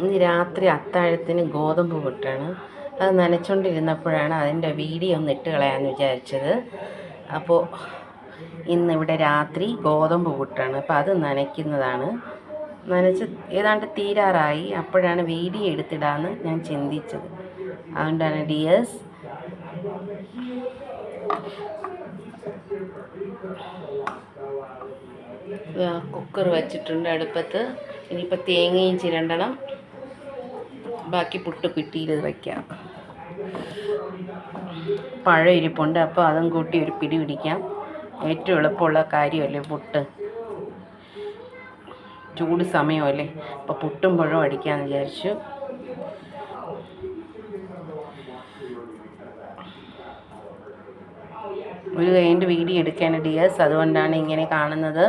ഇന്ന് രാത്രി അത്താഴത്തിന് ഗോതമ്പ് പുട്ടാണ്. അത് നനച്ചുകൊണ്ടിരുന്നപ്പോഴാണ് അതിന്റെ വീഡിയോ ഒന്ന് ഇട്ട് കളയാമെന്ന് വിചാരിച്ചത്. അപ്പോൾ ഇന്നിവിടെ രാത്രി ഗോതമ്പ് പുട്ടാണ്. അപ്പോൾ അത് നനയ്ക്കുന്നതാണ്. നനച്ച് ഏതാണ്ട് തീരാറായി. അപ്പോഴാണ് വീഡിയോ എടുത്തിടാമെന്ന് ഞാൻ ചിന്തിച്ചത്. അതുകൊണ്ടാണ് ഡിയേഴ്സ്. കുക്കർ വച്ചിട്ടുണ്ട് അടുപ്പത്ത്. ഇനിയിപ്പോൾ തേങ്ങയും ചിരണ്ടണം. ബാക്കി പുട്ട് പിട്ടിയിൽ വയ്ക്കാം പഴം ഇരിപ്പുണ്ട് അപ്പോൾ അതും കൂട്ടി ഒരു പിടി പിടിക്കാം. ഏറ്റവും എളുപ്പമുള്ള കാര്യമല്ലേ പുട്ട്? ചൂട് സമയമല്ലേ? അപ്പോൾ പുട്ടും പഴവും അടിക്കാമെന്ന് വിചാരിച്ചു. ഒരു കൈന്റെ വീഡിയോ എടുക്കാൻ ഡിയേഴ്സ് അതുകൊണ്ടാണ് ഇങ്ങനെ കാണുന്നത്.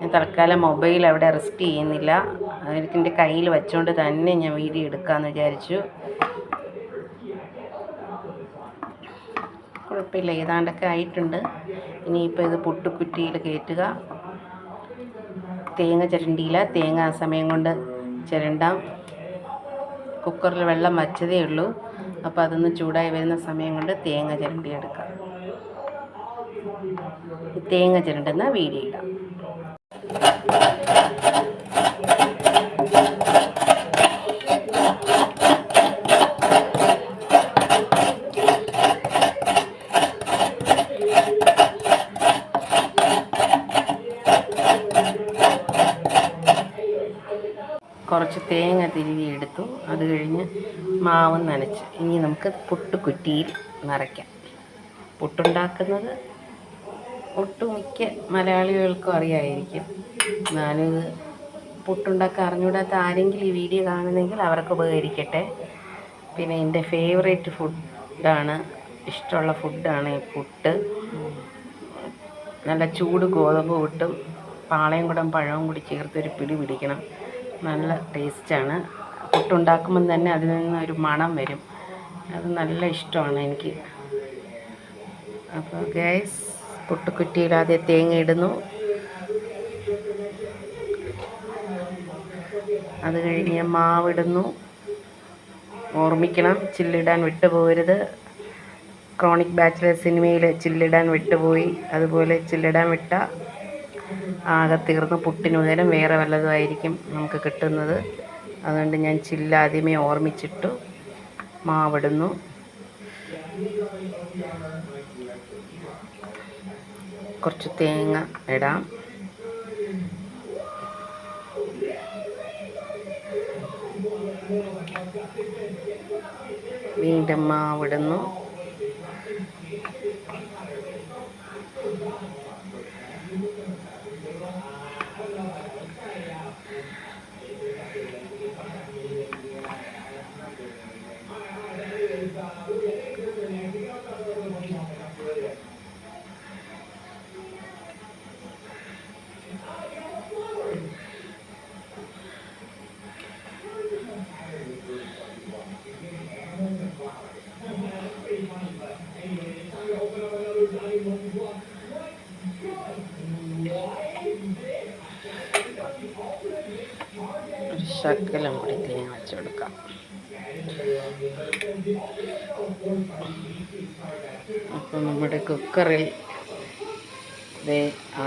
ഞാൻ തൽക്കാലം മൊബൈൽ അവിടെ റെസ്റ്റ് ചെയ്യുന്നില്ല. എന്റെ കയ്യിൽ വെച്ചുകൊണ്ട് തന്നെ ഞാൻ വീഡിയോ എടുക്കാമെന്ന് വിചാരിച്ചു. കുഴപ്പമില്ല ഏതാണ്ടൊക്കെ ആയിട്ടുണ്ട്. ഇനിയിപ്പോൾ ഇത് പൊട്ടുക്കുറ്റിയിൽ കയറ്റുക. തേങ്ങ ചിരണ്ടിയില്ല. തേങ്ങ ആ സമയം കൊണ്ട് ചിരണ്ടാം. കുക്കറിൽ വെള്ളം വച്ചതേ ഉള്ളൂ. അപ്പോൾ അതൊന്ന് ചൂടായി വരുന്ന സമയം കൊണ്ട് തേങ്ങ ചിരണ്ടി എടുക്കാം. ഈ തേങ്ങ ചിരണ്ടുന്ന വീഡിയോ ഇടാം. കുറച്ച് തേങ്ങ തിരുവി എടുത്തു. അത് കഴിഞ്ഞ് മാവ് നനച്ച്. ഇനി നമുക്ക് പുട്ടുകുറ്റിയിൽ നിറയ്ക്കാം. പുട്ടുണ്ടാക്കുന്നത് ഒട്ടുമിക്ക മലയാളികൾക്കും അറിയായിരിക്കും. ഞാനിത് പുട്ടുണ്ടാക്കാൻ അറിഞ്ഞൂടാത്ത ആരെങ്കിലും ഈ വീഡിയോ കാണുന്നെങ്കിൽ അവർക്ക് ഉപകരിക്കട്ടെ. പിന്നെ എന്റെ ഫേവറേറ്റ് ഫുഡാണ് ഇഷ്ടമുള്ള ഫുഡാണ് ഈ പുട്ട്. നല്ല ചൂട് ഗോതമ്പ് പുട്ടും പാളയംകുടം പഴവും കൂടി ചേർത്തൊരു പിടി പിടിക്കണം. നല്ല ടേസ്റ്റാണ്. പുട്ടുണ്ടാക്കുമ്പം തന്നെ അതിൽ നിന്ന് ഒരു മണം വരും. അത് നല്ല ഇഷ്ടമാണ് എനിക്ക്. അപ്പോൾ ഗ്യാസ് പുട്ടുക്കുറ്റിയിൽ തേങ്ങ ഇടുന്നു. അത് കഴിഞ്ഞ് മാവിടുന്നു. ഓർമ്മിക്കണം ചില്ലിടാൻ വിട്ടുപോകരുത്. ക്രോണിക് ബാച്ചിലർ സിനിമയിൽ ചില്ലിടാൻ വിട്ടുപോയി. അതുപോലെ ചില്ലിടാൻ വിട്ട ആകെ തീർന്ന് പുട്ടിന് പകരം വേറെ വല്ലതുമായിരിക്കും നമുക്ക് കിട്ടുന്നത്. അതുകൊണ്ട് ഞാൻ ചില്ലാദ്യമേ ഓർമ്മിച്ചിട്ടു മാവിടുന്നു. കുറച്ച് തേങ്ങ ഇടാം. വീണ്ടും മാവിടുന്നു ഒരു ശകലം കൂടി തേങ്ങ വെച്ച് കൊടുക്കാം. നമ്മുടെ കുക്കറിൽ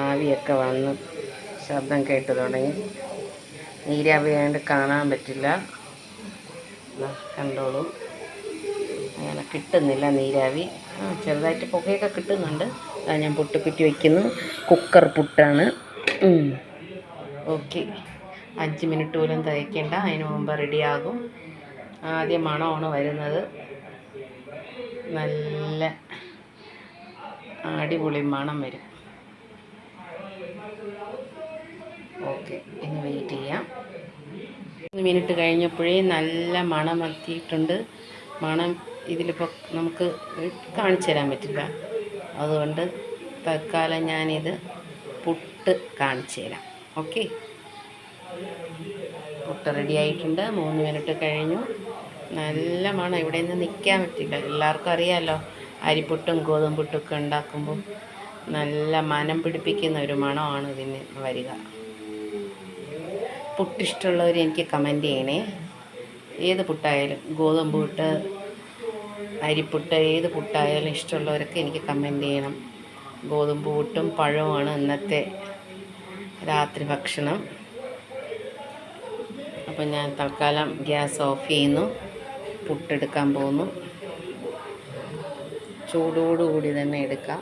ആവിയൊക്കെ വന്ന് ശബ്ദം കേട്ട് തുടങ്ങി. നീരാവി ആയതുകൊണ്ട് കാണാൻ പറ്റില്ല. കണ്ടോളൂ. അങ്ങനെ കിട്ടുന്നില്ല നീരാവി. ചെറുതായിട്ട് പുകയൊക്കെ കിട്ടുന്നുണ്ട്. ഞാൻ പുട്ട് കുറ്റി വയ്ക്കുന്നു കുക്കർ പുട്ടാണ്. ഓക്കെ. അഞ്ച് മിനിറ്റ് പോലും തയ്ക്കേണ്ട അതിന് മുമ്പ് റെഡിയാകും. ആദ്യം മണമാണ് വരുന്നത്? നല്ല അടിപൊളി മണം വരും. ഓക്കെ ഇനി വെയിറ്റ് ചെയ്യാം. മൂന്ന് മിനിറ്റ് കഴിഞ്ഞപ്പോഴേ നല്ല മണം എത്തിയിട്ടുണ്ട്. മണം ഇതിലിപ്പോൾ നമുക്ക് കാണിച്ചു തരാൻ പറ്റില്ല. അതുകൊണ്ട് തൽക്കാലം ഞാനിത് പുട്ട് കാണിച്ചു തരാം. ഓക്കെ. പുട്ട് റെഡി ആയിട്ടുണ്ട്. മൂന്ന് മിനിറ്റ് കഴിഞ്ഞു. നല്ല മണം ഇവിടെ നിന്ന് നിൽക്കാൻ പറ്റില്ല. എല്ലാവർക്കും അറിയാമല്ലോ അരിപ്പുട്ടും ഗോതമ്പുട്ടൊക്കെ ഉണ്ടാക്കുമ്പോൾ നല്ല മനം പിടിപ്പിക്കുന്ന ഒരു മണമാണ് ഇതിന് വരിക. പുട്ടിഷ്ടമുള്ളവർ എനിക്ക് കമന്റ് ചെയ്യണേ. ഏത് പുട്ടായാലും ഗോതമ്പ് പുട്ട് അരിപ്പുട്ട് ഏത് പുട്ടായാലും ഇഷ്ടമുള്ളവരൊക്കെ എനിക്ക് കമന്റ് ചെയ്യണം. ഗോതമ്പ് പുട്ടും പഴവുമാണ് ഇന്നത്തെ രാത്രി ഭക്ഷണം. അപ്പോൾ ഞാൻ തൽക്കാലം ഗ്യാസ് ഓഫ് ചെയ്യുന്നു. പുട്ടെടുക്കാൻ പോകുന്നു. ചൂടോടുകൂടി തന്നെ എടുക്കാം.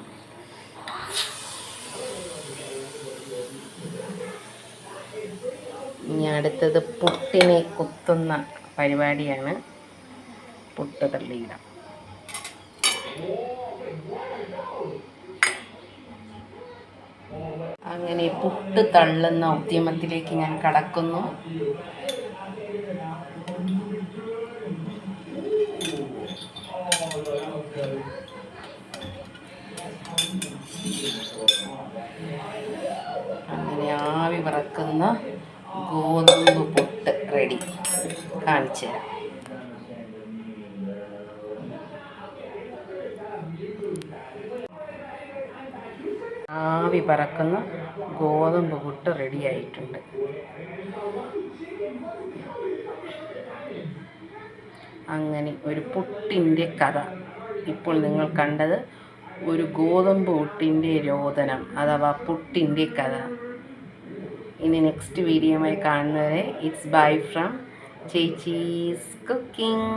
ഇനി അടുത്തത് പുട്ടിനെ കുത്തുന്ന പരിപാടിയാണ്. പുട്ട് തള്ളിയിടാം. അങ്ങനെ പുട്ട് തള്ളുന്ന ഉദ്യമത്തിലേക്ക് ഞാൻ കടക്കുന്നു. അങ്ങനെ ആവി പറക്കുന്ന ഗോതമ്പ് പുട്ട് റെഡി കാണിച്ചു തരാം ആവി പറക്കുന്ന ഗോതമ്പ് പുട്ട് റെഡിയായിട്ടുണ്ട് അങ്ങനെ ഒരു പുട്ടിന്റെ കഥ. ഇപ്പോൾ നിങ്ങൾ കണ്ടത് ഒരു ഗോതമ്പ് പുട്ടിന്റെ രോദനം അഥവാ പുട്ടിന്റെ കഥ. ഇനി നെക്സ്റ്റ് വീഡിയോയുമായി കാണുന്നവരെ it's bye from Chechi's cooking